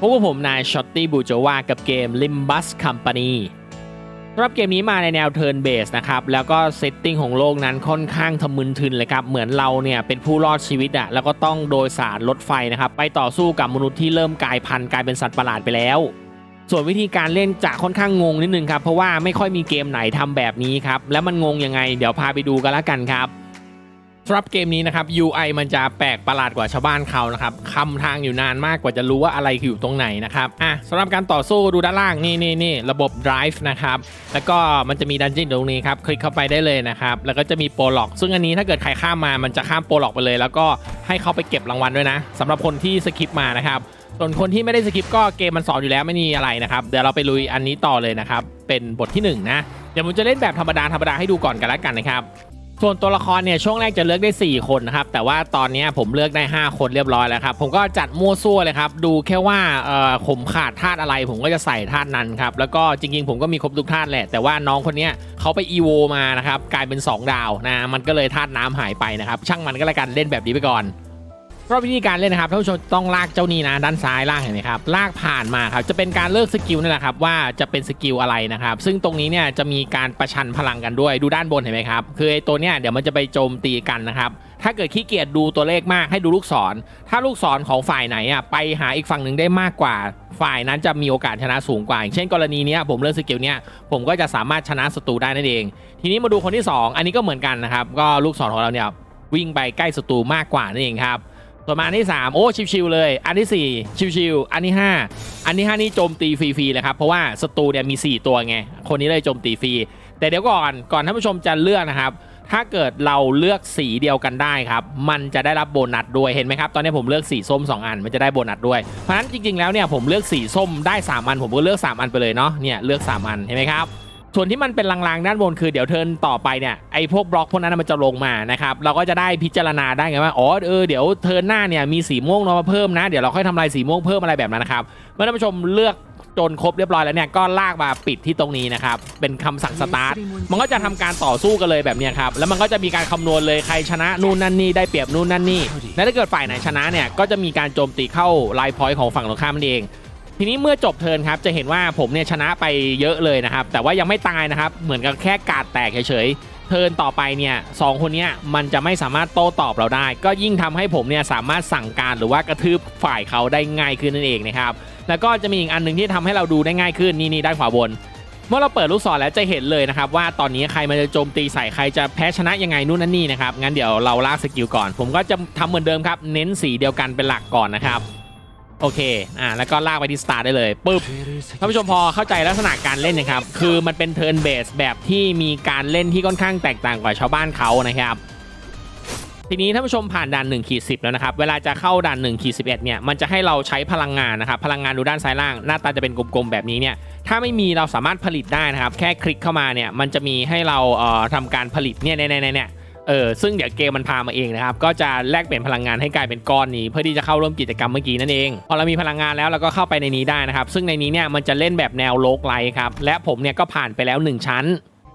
พบกับผมนายช็อตตี้บูโจวากับเกม Limbus Company สำหรับเกมนี้มาในแนว Turn Base นะครับ แล้วก็เซตติ้งของโลกนั้นค่อนข้างทะมึนทึนเลยครับ เหมือนเราเนี่ยเป็นผู้รอดชีวิตอะแล้วก็ต้องโดยสารรถไฟนะครับ ไปต่อสู้กับมนุษย์ที่เริ่มกลายพันธุ์กลายเป็นสัตว์ประหลาดไปแล้ว ส่วนวิธีการเล่นจะค่อนข้างงงนิดนึงครับ เพราะว่าไม่ค่อยมีเกมไหนทำแบบนี้ครับ แล้วมันงงยังไง เดี๋ยวพาไปดูกันละกันครับ สำหรับเกมนี้นะครับ UI มันจะแปลกประหลาดกว่าชาวบ้านเขานะครับคำทางอยู่นานมากกว่าจะรู้ว่าอะไรอยู่ตรงไหนนะครับอะสำหรับการต่อสู้ดูด้านล่างนี่นี่นี่ระบบ drive นะครับแล้วก็มันจะมีดันเจี้ตรงนี้ครับคลิกเข้าไปได้เลยนะครับแล้วก็จะมีโปรล็อก ซึ่งอันนี้ถ้าเกิดใครข้ามมามันจะข้ามโปรล็อกไปเลย แล้วก็ให้เขาไปเก็บรางวัลด้วยนะสำหรับคนที่สคิปมานะครับส่วนคนที่ไม่ได้สคิปก็เกมมันสอนอยู่แล้วไม่มีอะไรนะครับ เดี๋ยวเราไปลุยอันนี้ต่อเลยนะครับ เป็นบทที่หนึ่งนะ เดี๋ยวผมจะเล่นแบบธรรมดาธรรมดาให้ดูก่อนกันแล้วกันนะครับ ส่วนตัวละครเนี่ยช่วงแรกจะเลือกได้ 4 คนนะครับแต่ว่าตอนนี้ผมเลือกได้ 5 คนเรียบร้อยแล้วครับผมก็จัดมั่วซั่วเลยครับดูแค่ว่าเอ่อผมขาดธาตุอะไร ผมก็จะใส่ธาตุนั้นครับแล้วก็จริงๆ ผมก็มีครบทุกธาตุแหละ แต่ว่าน้องคนนี้เขาไปอีโวมานะครับกลายเป็น 2 ดาวนะมันก็เลยธาตุน้ำหายไปนะครับช่างมันก็แล้วกันเล่นแบบนี้ไปก่อน รอบวิธีการเล่นนะครับท่านผู้ชมต้องลากเจ้านี้นะด้านซ้ายลากเห็นไหมครับลากผ่านมาครับจะเป็นการเลือกสกิลนี่แหละครับว่าจะเป็นสกิลอะไรนะครับ ซึ่งตรงนี้เนี่ยจะมีการประชันพลังกันด้วยดูด้านบนเห็นไหมครับคือไอ้ตัวเนี้ยเดี๋ยวมันจะไปโจมตีกันนะครับถ้าเกิดขี้เกียจดูตัวเลขมากให้ดูลูกศร ถ้าลูกศรของฝ่ายไหนอะไปหาอีกฝั่งหนึ่งได้มากกว่า ฝ่ายนั้นจะมีโอกาสชนะสูงกว่าอย่างเช่นกรณีนี้ผมเลือกสกิลเนี้ยผมก็จะสามารถชนะศัตรูได้นั่นเอง ทีนี้มาดูคนที่สองอันนี้ก็เหมือนกันนะครับก็ลูกศรของเราเนี่ยวิ่งไปใกล้ศัตรูมากกว่านั่นเองครับ ต่อมาอันที่ 3 โอ้ ชิวๆเลย อันที่ 4 ชิวๆอันที่ 5 อันที่ 5 นี่โจมตีฟรีๆเลยครับ เพราะว่าศัตรูเนี่ยมี 4 ตัวไง คนนี้เลยโจมตีฟรี แต่เดี๋ยวก่อน ก่อนท่านผู้ชมจะเลือกนะครับ ถ้าเกิดเราเลือกสีเดียวกันได้ครับ มันจะได้รับโบนัสด้วย เห็นไหมครับ ตอนนี้ผมเลือกสีส้ม 2 อัน มันจะได้โบนัสด้วย เพราะฉะนั้นจริงๆ แล้วเนี่ยผมเลือกสีส้มได้ 3 อัน ผมก็เลือก 3 อันไปเลยเนาะ เนี่ยเลือก 3 อัน เห็นไหมครับ ส่วนที่มันเป็นลางๆด้านบนคือเดี๋ยวเทินต่อไปเนี่ยไอ้พวกบล็อกพวกนั้นมันจะลงมานะครับเราก็จะได้พิจารณาได้ไงว่าอ๋อเออเดี๋ยวเทินหน้าเนี่ยมีสีม่วงนอมาเพิ่มนะเดี๋ยวเราค่อยทำลายสีม่วงเพิ่มอะไรแบบนั้นนะครับเมื่อท่านผู้ชมเลือกจนครบเรียบร้อยแล้วเนี่ยก็ลากมาปิดที่ตรงนี้นะครับเป็นคำสั่งสตาร์ทมันก็จะทำการต่อสู้กันเลยแบบนี้ครับแล้วมันก็จะมีการคำนวณเลยใครชนะนู่นนั่นนี่ได้เปรียบนู่นนั่นนี่และถ้าเกิดฝ่ายไหนชนะเนี่ยก็จะมีการโจมตีเข้าไลน์พอยต์ของฝั่งตรงข้ามนั่นเอง ทีนี้เมื่อจบเทิร์นครับจะเห็นว่าผมเนี่ยชนะไปเยอะเลยนะครับ แต่ว่ายังไม่ตายนะครับ เหมือนกับแค่กาดแตกเฉยๆเทิร์นต่อไปเนี่ยสองคนเนี้ยมันจะไม่สามารถโต้ตอบเราได้ ก็ยิ่งทำให้ผมเนี่ยสามารถสั่งการหรือว่ากระทืบฝ่ายเขาได้ง่ายขึ้นนั่นเองนะครับแล้วก็จะมีอีกอันหนึ่งที่ทำให้เราดูได้ง่ายขึ้นนี่นี่ด้านขวาบน เมื่อเราเปิดลูกศรแล้วจะเห็นเลยนะครับว่าตอนนี้ใครมันจะโจมตีใส่ใครจะแพ้ชนะยังไงนู่นนั่นนี่นะครับงั้นเดี๋ยวเราลากสกิลก่อน ผมก็จะทำเหมือนเดิมครับเน้นสีเดียวกันเป็นหลักก่อนนะครับ โอเค อ่า แล้วก็ลากไปที่สตาร์ได้เลยปึ๊บ ท่านผู้ชมพอเข้าใจลักษณะการเล่นนะครับ คือมันเป็นเทิร์นเบสแบบที่มีการเล่นที่ค่อนข้างแตกต่างกว่าชาวบ้านเขานะครับ ทีนี้ท่านผู้ชมผ่านด่าน1ขีด10แล้วนะครับ เวลาจะเข้าด่าน1ขีด11เนี่ย มันจะให้เราใช้พลังงานนะครับ พลังงานดูด้านซ้ายล่าง หน้าตาจะเป็นกลมๆแบบนี้เนี่ย ถ้าไม่มีเราสามารถผลิตได้นะครับ แค่คลิกเข้ามาเนี่ย มันจะมีให้เราเอ่อทำการผลิตเนี่ยเนี่ยเนี่ย เออซึ่งเดี๋ยวเกมมันพามาเองนะครับ ก็จะแลกเปลี่ยนพลังงานให้กลายเป็นก้อนนี้ เพื่อที่จะเข้าร่วมกิจกรรมเมื่อกี้นั่นเอง พอเรามีพลังงานแล้วเราก็เข้าไปในนี้ได้นะครับ ซึ่งในนี้เนี่ยมันจะเล่นแบบแนวโลกไลท์ครับ และผมเนี่ยก็ผ่านไปแล้ว 1 ชั้น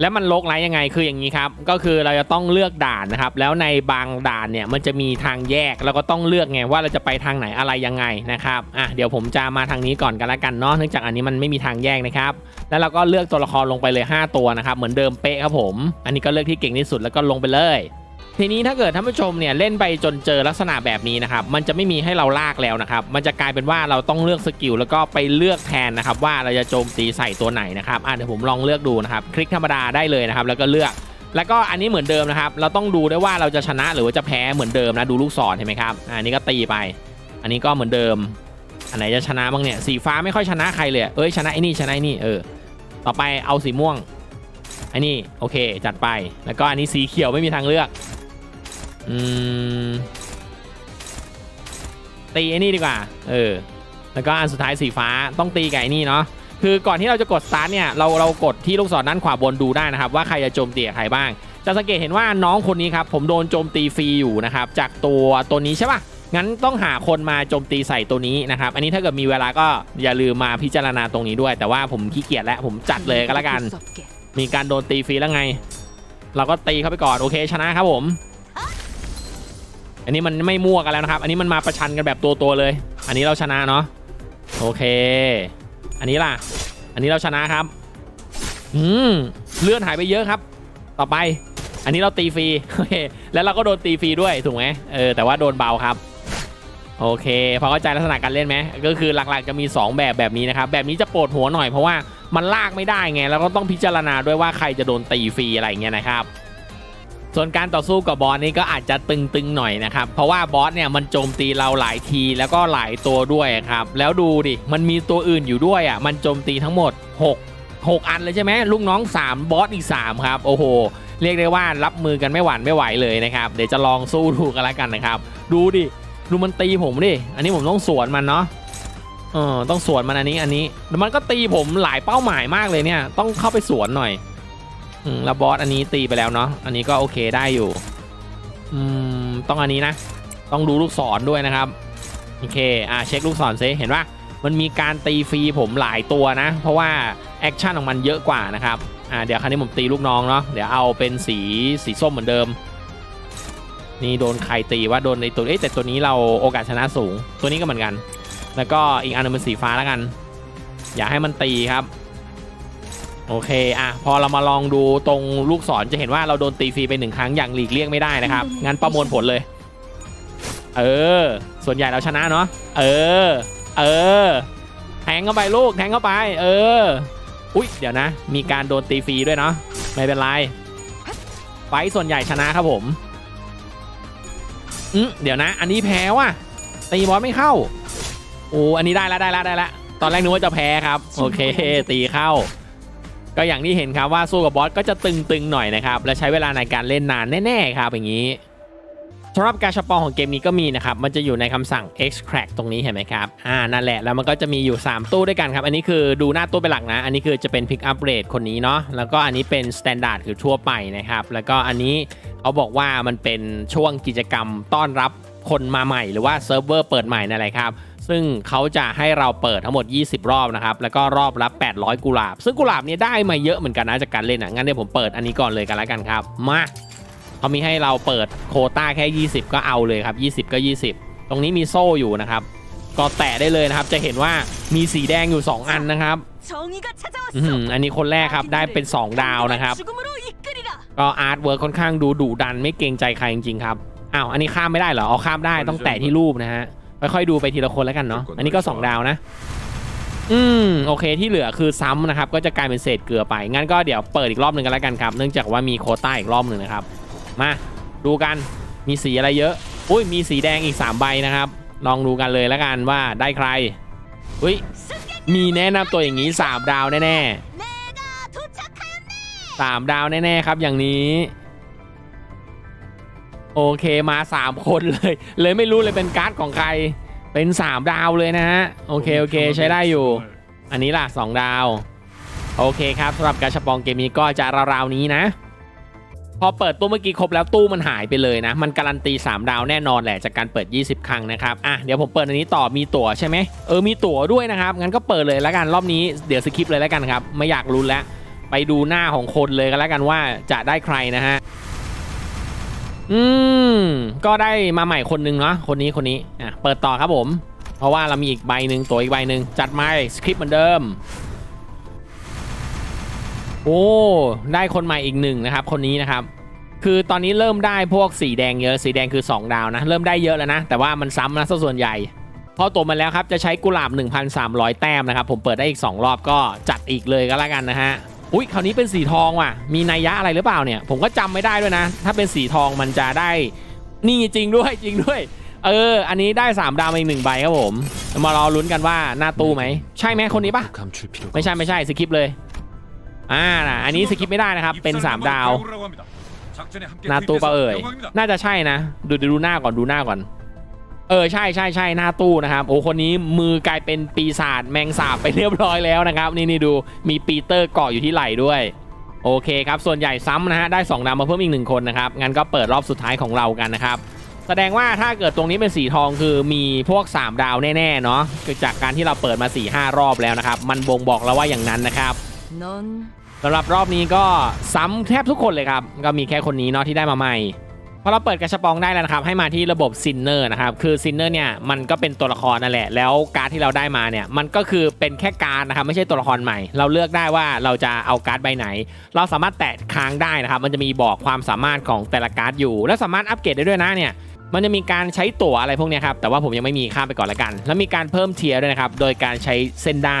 แล้วมันลกไรยังไงคืออย่างนี้ครับ ก็คือเราจะต้องเลือกด่านนะครับ แล้วในบางด่านเนี่ยมันจะมีทางแยกเราก็ต้องเลือกไงว่าเราจะไปทางไหนอะไรยังไงนะครับอะเดี๋ยวผมจะมาทางนี้ก่อนกันละกันเนาะเนื่องจากอันนี้มันไม่มีทางแยกนะครับ แล้วเราก็เลือกตัวละครลงไปเลย 5 ตัวนะครับ เหมือนเดิมเป๊ะครับผม อันนี้ก็เลือกที่เก่งที่สุดแล้วก็ลงไปเลย ทีนี้ถ้าเกิดท่านผู้ชมเนี่ยเล่นไปจนเจอลักษณะแบบนี้นะครับมันจะไม่มีให้เราลากแล้วนะครับมันจะกลายเป็นว่าเราต้องเลือกสกิลแล้วก็ไปเลือกแทนนะครับว่าเราจะโจมตีใส่ตัวไหนนะครับอะเดี๋ยวผมลองเลือกดูนะครับคลิกธรรมดาได้เลยนะครับแล้วก็เลือกแล้วก็อันนี้เหมือนเดิมนะครับเราต้องดูด้วยว่าเราจะชนะหรือว่าจะแพ้เหมือนเดิมนะดูลูกศรเห็นไหมครับอันนี้ก็ตีไป อันนี้ก็เหมือนเดิม อันไหนจะชนะบ้างเนี่ยสีฟ้าไม่ค่อยชนะใครเลยเอ้ยชนะไอ้นี่ชนะไอ้นี่เออต่อไปเอาสีม่วงอ้นี่โอเคจัดไปแล้วก็อันนี้สีเขียวไม่มีทางเลือก อืมตีไอ้นี่ดีกว่า เออ แล้วก็อันสุดท้ายสีฟ้าต้องตีกับไอ้นี่เนาะ คือก่อนที่เราจะกดสตาร์ทเนี่ย เราเรากดที่ลูกศรด้านขวาบนดูได้นะครับ ว่าใครจะโจมตีใครบ้าง จะสังเกตเห็นว่าน้องคนนี้ครับ ผมโดนโจมตีฟรีอยู่นะครับ จากตัวตัวนี้ใช่ปะงั้นต้องหาคนมาโจมตีใส่ตัวนี้นะครับ อันนี้ถ้าเกิดมีเวลาก็อย่าลืมมาพิจารณาตรงนี้ด้วย แต่ว่าผมขี้เกียจแล้วผมจัดเลยก็แล้วกัน มีการโดนตีฟรีแล้วไง เราก็ตีเข้าไปก่อน โอเคชนะครับผม อันนี้มันไม่มั่วกันแล้วนะครับ อันนี้มันมาประชันกันแบบตัวตัวๆเลย อันนี้เราชนะเนาะโอเค อันนี้ล่ะ อันนี้เราชนะครับ อืมเลื่อนหายไปเยอะครับ ต่อไป อันนี้เราตีฟรีโอเคแล้วเราก็โดนตีฟรีด้วยถูกไหมเออแต่ว่าโดนเบาครับโอเคพอเข้าใจลักษณะการเล่นไหมก็คือหลักๆจะมี 2 แบบแบบนี้นะครับ แบบนี้จะปวดหัวหน่อยเพราะว่ามันลากไม่ได้ไง แล้วก็ต้องพิจารณาด้วยว่าใครจะโดนตีฟรีอะไรเงี้ยนะครับ ส่วนการต่อสู้กับบอสนี่ก็อาจจะตึงๆหน่อยนะครับ เพราะว่าบอสเนี่ยมันโจมตีเราหลายทีแล้วก็หลายตัวด้วยครับ แล้วดูดิ มันมีตัวอื่นอยู่ด้วยอะ มันโจมตีทั้งหมด 6 6 อันเลยใช่ไหมลูกน้อง 3 บอสอีก 3 ครับ โอ้โห เรียกได้ว่ารับมือกันไม่หวั่นไม่ไหวเลยนะครับ เดี๋ยวจะลองสู้ดูกันแล้วกันนะครับ ดูดิ ดูมันตีผมดิ อันนี้ผมต้องสวนมันเนาะเออต้องสวนมันอันนี้อันนี้แล้วมันก็ตีผมหลายเป้าหมายมากเลยเนี่ย ต้องเข้าไปสวนหน่อย อืมแล้วบอสอันนี้ตีไปแล้วเนาะอันนี้ก็โอเคได้อยู่ อืมต้องอันนี้นะ ต้องดูลูกศรด้วยนะครับโอเคอ่าเช็คลูกศรซิเห็นว่ามันมีการตีฟรีผมหลายตัวนะ เพราะว่าแอคชั่นของมันเยอะกว่านะครับอ่าเดี๋ยวครั้นี้ผมตีลูกน้องเนาะเดี๋ยวเอาเป็นสีสีส้มเหมือนเดิม นี่โดนใครตีว่าโดนในตัวเอ๊ะแต่ตัวนี้เราโอกาสชนะสูง ตัวนี้ก็เหมือนกัน แล้วก็อีกอันนึงเป็นสีฟ้าแล้วกัน อย่าให้มันตีครับ โอเคอะพอเรามาลองดูตรงลูกศรจะเห็นว่าเราโดนตีฟรีไปหนึ่งครั้งอย่างหลีกเลี่ยงไม่ได้นะครับ งั้นประมวลผลเลย เออ ส่วนใหญ่เราชนะเนาะเออ เออแทงเข้าไปลูกแทงเข้าไป เออ อุ๊ย เดี๋ยวนะ มีการโดนตีฟรีด้วยเนาะไม่เป็นไรไฟท์ส่วนใหญ่ชนะครับผมอืมเดี๋ยวนะ อันนี้แพ้ว่ะตีบอสไม่เข้าโอ้อันนี้ได้แล้วได้แล้วได้แล้วตอนแรกนึกว่าจะแพ้ครับ โอเค ตีเข้า ก็อย่างที่เห็นครับว่าสู้กับบอสก็จะตึงๆหน่อยนะครับและใช้เวลาในการเล่นนานแน่ๆครับอย่างนี้สำหรับการชปองของเกมนี้ก็มีนะครับ มันจะอยู่ในคำสั่ง extract ตรงนี้เห็นไหมครับ อ่า นั่นแหละ แล้วมันก็จะมีอยู่ 3 ตู้ด้วยกันครับ อันนี้คือดูหน้าตู้เป็นหลักนะ อันนี้คือจะเป็น pick up rate คนนี้เนาะ แล้วก็อันนี้เป็น standard คือทั่วไปนะครับ แล้วก็อันนี้เขาบอกว่ามันเป็นช่วงกิจกรรมต้อนรับคนมาใหม่ หรือว่าเซิร์ฟเวอร์เปิดใหม่นั่นแหละครับ ซึ่งเขาจะให้เราเปิดทั้งหมด 20 รอบนะครับ แล้วก็รอบละ 800 กุหลาบ ซึ่งกุหลาบเนี่ยได้มาเยอะเหมือนกันนะจากการเล่นอนะงั้นเดี๋ยวผมเปิดอันนี้ก่อนเลยกันแล้วกันครับ มาเขามีให้เราเปิดโคต้าแค่ 20 ก็เอาเลยครับ 20 ก็ 20 ตรงนี้มีโซ่อยู่นะครับ ก็แตะได้เลยนะครับ จะเห็นว่ามีสีแดงอยู่ 2 อันนะครับอันนี้คนแรกครับ ได้เป็น 2 ดาวนะครับ ก็อาร์ตเวิร์คค่อนข้างดูดุดันไม่เกรงใจใครจริงๆครับ อ้าว อันนี้ข้ามไม่ได้เหรอ เอาข้ามได้ ต้องแตะที่รูปนะฮะ ค่อยๆดูไปทีละคนแล้วกันเนาะ อันนี้ก็สองดาวนะ อืมโอเคที่เหลือคือซ้ำนะครับ ก็จะกลายเป็นเศษเกลือไป งั้นก็เดี๋ยวเปิดอีกรอบหนึ่งกันแล้วกันครับ เนื่องจากว่ามีโคต้าอีกรอบหนึ่งนะครับ มาดูกัน มีสีอะไรเยอะ อุ้ยมีสีแดงอีก 3 ใบนะครับ ลองดูกันเลยแล้วกันว่าได้ใคร อุ้ยมีแนะนำตัวอย่างนี้ 3 ดาวแน่ๆมดาวแน่ๆครับอย่างนี้ โอเคมา 3 คนเลย เลยไม่รู้เลยเป็นการ์ดของใคร เป็น 3 ดาวเลยนะฮะ โอเค โอเค ใช้ได้อยู่ อันนี้ล่ะ 2 ดาว โอเคครับสำหรับการชปองเกมนี้ก็จะราวๆนี้นะ พอเปิดตู้เมื่อกี้ครบแล้วตู้มันหายไปเลยนะ มันการันตี 3 ดาวแน่นอนแหละจากการเปิด 20 ครั้งนะครับ อะเดี๋ยวผมเปิดอันนี้ต่อมีตั๋วใช่ไหมเออมีตั๋วด้วยนะครับ งั้นก็เปิดเลยแล้วกันรอบนี้เดี๋ยวสคิปเลยแล้วกันครับ ไม่อยากลุ้นแล้ว ไปดูหน้าของคนเลยกันแล้วกันว่าจะได้ใครนะฮะ อืม ก็ได้มาใหม่คนหนึงเนาะคนนี้คนนี้อะเปิดต่อครับผม เพราะว่าเรามีอีกใบหนึ่งตัวอีกใบหนึ่งจัดมาสคริปต์เหมือนเดิม โอ้ได้คนใหม่อีกหนึ่งนะครับ คนนี้นะครับ คือตอนนี้เริ่มได้พวกสีแดงเยอะสีแดงคือ 2 ดาวนะ เริ่มได้เยอะแล้วนะ แต่ว่ามันซ้ำนะส่วนใหญ่พอตัวมันแล้วครับจะใช้กุหลาบ 1,300 แต้มนะครับ ผมเปิดได้อีก 2 รอบก็จัดอีกเลยก็แล้วกันนะฮะ อุ้ยคราวนี้เป็นสีทองว่ะ มีนัยยะอะไรหรือเปล่าเนี่ย ผมก็จำไม่ได้ด้วยนะ ถ้าเป็นสีทองมันจะได้ นี่จริงด้วยจริงด้วย เออ อันนี้ได้ 3 ดาวอีกหนึ่งใบครับผม มารอลุ้นกันว่าหน้าตู้ไหม ใช่ไหมคนนี้ปะไม่ใช่ไม่ใช่สกิปเลย อ่าอันนี้สกิปไม่ได้นะครับ เป็น 3 ดาวหน้าตู้ปะเอ่ย น่าจะใช่นะ ดูดูหน้าก่อนดูหน้าก่อน เออใช่ใช่ใช่หน้าตู้นะครับโอ้คนนี้มือกลายเป็นปีศาจแมงสาบไปเรียบร้อยแล้วนะครับ นี่นี่ดูมีปีเตอร์เกาะอยู่ที่ไหล่ด้วย โอเคครับ ส่วนใหญ่ซ้ำนะฮะได้2ดาวมาเพิ่มอีกหนึ่งคนนะครับงั้นก็เปิดรอบสุดท้ายของเรากันนะครับแสดงว่าถ้าเกิดตรงนี้เป็นสีทองคือมีพวก 3 ดาวแน่ๆเนาะคือจากการที่เราเปิดมา4-5รอบแล้วนะครับ มันบ่งบอกแล้วว่าอย่างนั้นนะครับ넌สำหรับรอบนี้ก็ซ้ำแทบทุกคนเลยครับ ก็มีแค่คนนี้เนาะที่ได้มาใหม่ พอเราเปิดกระชับปองได้แล้วนะครับให้มาที่ระบบซินเนอร์นะครับคือซินเนอร์เนี่ยมันก็เป็นตัวละครนั่นแหละ แล้วการ์ดที่เราได้มาเนี่ยมันก็คือเป็นแค่การ์ดนะครับไม่ใช่ตัวละครใหม่ เราเลือกได้ว่าเราจะเอาการ์ดใบไหน เราสามารถแตะค้างได้นะครับมันจะมีบอกความสามารถของแต่ละการ์ดอยู่ และสามารถอัปเกรดได้ด้วยนะเนี่ยมันจะมีการใช้ตั๋วอะไรพวกนี้ครับแต่ว่าผมยังไม่มีข้ามไปก่อนละกัน แล้วมีการเพิ่มเทียร์ด้วยนะครับโดยการใช้เส้นได้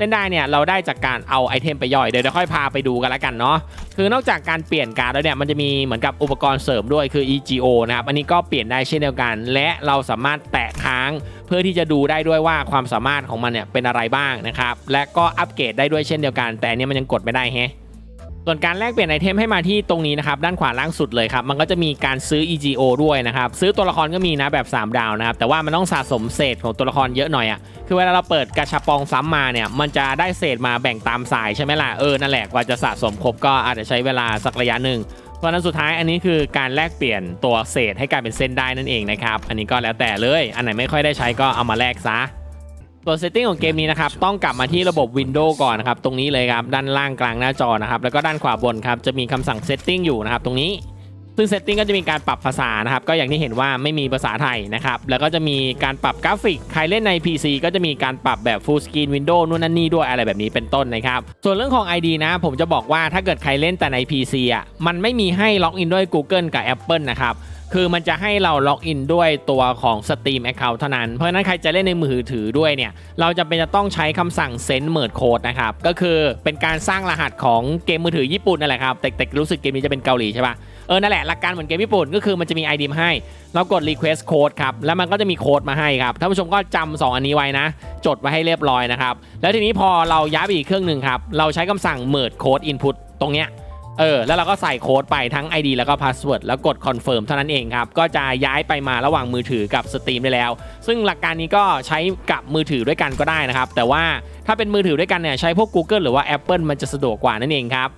เล่นได้เนี่ยเราได้จากการเอาไอเทมไปย่อยเดี๋ยวเดี๋ยวค่อยพาไปดูกันละกันเนาะคือนอกจากการเปลี่ยนการ์ดแล้วเนี่ยมันจะมีเหมือนกับอุปกรณ์เสริมด้วยคือ EGO นะครับอันนี้ก็เปลี่ยนได้เช่นเดียวกัน และเราสามารถแตะค้างเพื่อที่จะดูได้ด้วยว่าความสามารถของมันเนี่ยเป็นอะไรบ้างนะครับและก็อัปเกรดได้ด้วยเช่นเดียวกัน แต่อันนี้มันยังกดไม่ได้แฮะ ส่วนการแลกเปลี่ยนไอเทมให้มาที่ตรงนี้นะครับด้านขวาล่างสุดเลยครับมันก็จะมีการซื้อ EGO ด้วยนะครับซื้อตัวละครก็มีนะแบบ 3 ดาวนะครับแต่ว่ามันต้องสะสมเศษของตัวละครเยอะหน่อยอะ่ะคือเวลาเราเปิดกระชับปองซ้ำมาเนี่ยมันจะได้เศษมาแบ่งตามสายใช่ไหมล่ะเออนั่นแหละกว่าจะสะสมครบก็อาจจะใช้เวลาสักระยะหนึ่งเพราะฉะนั้นสุดท้ายอันนี้คือการแลกเปลี่ยนตัวเศษให้กลายเป็นเส้นได้นั่นเองนะครับอันนี้ก็แล้วแต่เลย อันไหนไม่ค่อยได้ใช้ก็เอามาแลกซะ ตัวเซตติ้งของเกมนี้นะครับต้องกลับมาที่ระบบ Windows ก่อนนะครับตรงนี้เลยครับด้านล่างกลางหน้าจอนะครับแล้วก็ด้านขวาบนครับจะมีคำสั่งเซตติ้งอยู่นะครับตรงนี้ ซึ่งเซตติ้งก็จะมีการปรับภาษานะครับก็อย่างที่เห็นว่าไม่มีภาษาไทยนะครับแล้วก็จะมีการปรับกราฟิก ใครเล่นใน PC ก็จะมีการปรับแบบ Full Screen Windows นู่นนั่นนี่ด้วยอะไรแบบนี้เป็นต้นนะครับส่วนเรื่องของ ID นะ ผมจะบอกว่าถ้าเกิดใครเล่นแต่ใน PC อะมันไม่มีให้ล็อกอินด้วย Google กับ Apple นะครับคือมันจะให้เราล็อกอินด้วยตัวของ Steam Account เท่านั้น เพราะฉะนั้นใครจะเล่นในมือถือด้วยเนี่ย เราจะเป็นจะต้องใช้คำสั่ง Send Merge Code นะครับ ก็คือเป็นการสร้างรหัสของเกมมือถือญี่ปุ่นนั่นแหละครับ แต่แต่รู้สึกเกมนี้จะเป็นเกาหลีใช่ปะ เออนั่นแหละหลักการเหมือนเกมญี่ปุ่นก็คือมันจะมี ID มาให้ เรากด Request Code ครับ แล้วมันก็จะมีโค้ดมาให้ครับท่านผู้ชมก็จำสองอันนี้ไว้นะ จดไว้ให้เรียบร้อยนะครับ แล้วทีนี้พอเราย้ายไปอีกเครื่องหนึ่งครับ เราใช้คำสั่ง Merge Code Input ตรงเนี้ยเออแล้วเราก็ใส่โค้ดไปทั้ง ID แล้วก็ Password แล้วกด Confirm เท่านั้นเองครับ ก็จะย้ายไปมาระหว่างมือถือกับ Steam ได้แล้ว ซึ่งหลักการนี้ก็ใช้กับมือถือด้วยกันก็ได้นะครับ แต่ว่าถ้าเป็นมือถือด้วยกันเนี่ยใช้พวก Google หรือว่า Apple มันจะสะดวกกว่านั่นเองครับ